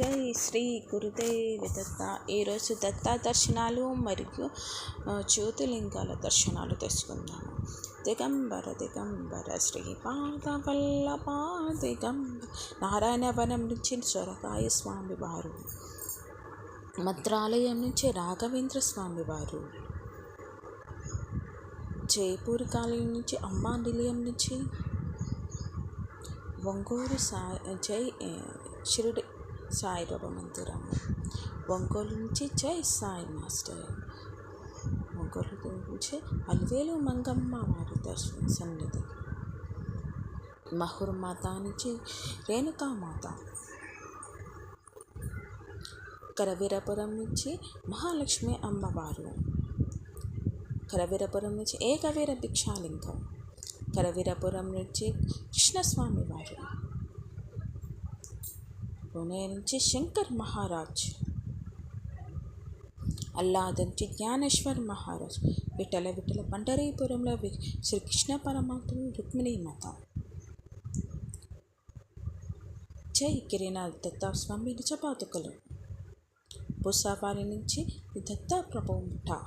జై శ్రీ గురుదేవి దత్త. ఈరోజు దత్త దర్శనాలు మరియు జ్యోతిలింగాల దర్శనాలు తెలుసుకుందాము దిగంబర దిగంబర శ్రీపాద వల్లభ దిగంబర నారాయణవనం నుంచి సొరకాయ స్వామి వారు. మంత్రాలయం నుంచి రాఘవేంద్ర స్వామి వారు. జైపూర్ కాలయం నుంచి అమ్మా నిలయం నుంచి ఒంగోలు సా జై ఏ, షిరిడి సాయిబాబా మందిరం. ఒంగోలు నుంచి జై సాయి మాస్టర్. ఒంగోలు నుంచి అలివేలు మంగమ్మ వారి దర్శనం సన్నిధి. మహుర్ మాత నుంచి రేణుకామాత కరవీరపురం నుంచి మహాలక్ష్మి అమ్మవారు. కరవీరపురం నుంచి ఏకవీర భిక్షాలింగం. కరవీరపురం నుంచి కృష్ణస్వామి వారు. పుణే నుంచి శంకర్ మహారాజ్. అల్లాద్ నుంచి జ్ఞానేశ్వర్ మహారాజ్. విఠల విఠల పండరీపురంలో శ్రీకృష్ణ పరమాత్మ రుక్మిణీ మాత. జై గిరినాథ్ దత్తా స్వామి నిజపాతుకలు భూసావారి నుంచి దత్తా ప్రభు ముఠ.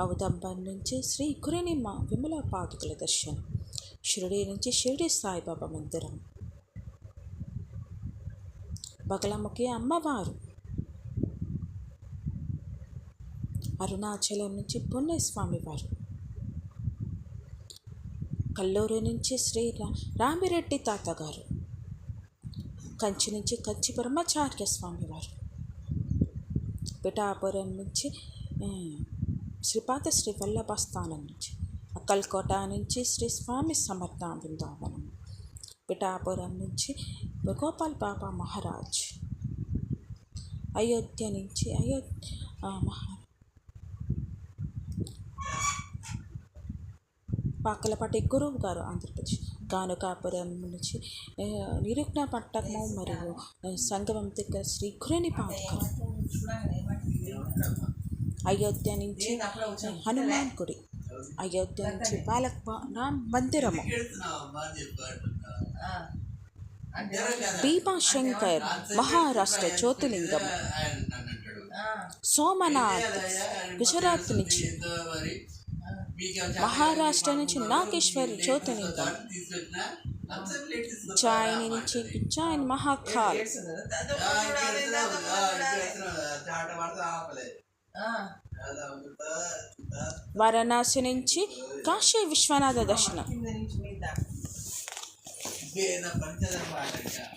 ఔదంబర్ నుంచి శ్రీ గురినిమ్మ విమల పాదుకల దర్శనం. షిరిడి నుంచి షిరిడి సాయిబాబా మందిరం. బగలముఖి అమ్మవారు. అరుణాచలం నుంచి పుణ్యస్వామి వారు కల్లూరు నుంచి శ్రీ రామిరెడ్డి తాతగారు. కంచి నుంచి కంచి బ్రహ్మచార్య స్వామి వారు పిఠాపురం నుంచి శ్రీపాత శ్రీపాద శ్రీ వల్లభ స్థానం నుంచి అక్కల్కోట నుంచి శ్రీ స్వామి సమర్థ బృందావనం. పిఠాపురం నుంచి గోపాల్ బాబా మహారాజ్. అయోధ్య నుంచి అయోధ్య మహా పాకలపాటి గురువు గారు ఆంధ్రప్రదేశ్. గానుకాపురం నుంచి నిరుగ్న పట్టకము మరియు సంగమం దగ్గర శ్రీ గురుని పాదుకలు అయోధ్య నుంచి హనుమాన్ గుడి. అయోధ్య నుంచి బాలక్ రామ్ మందిరము. భీమాశంకర్ మహారాష్ట్ర జ్యోతిలింగం సోమనాథ్ గుజరాత్ నుంచి. మహారాష్ట్ర నుంచి నాగేశ్వర్ జ్యోతిలింగం చాయని నుంచి చాయన్ మహాకాల్. వారణాసి నుంచి కాశీ విశ్వనాథ దర్శనం. May anak ka, saan ang ka?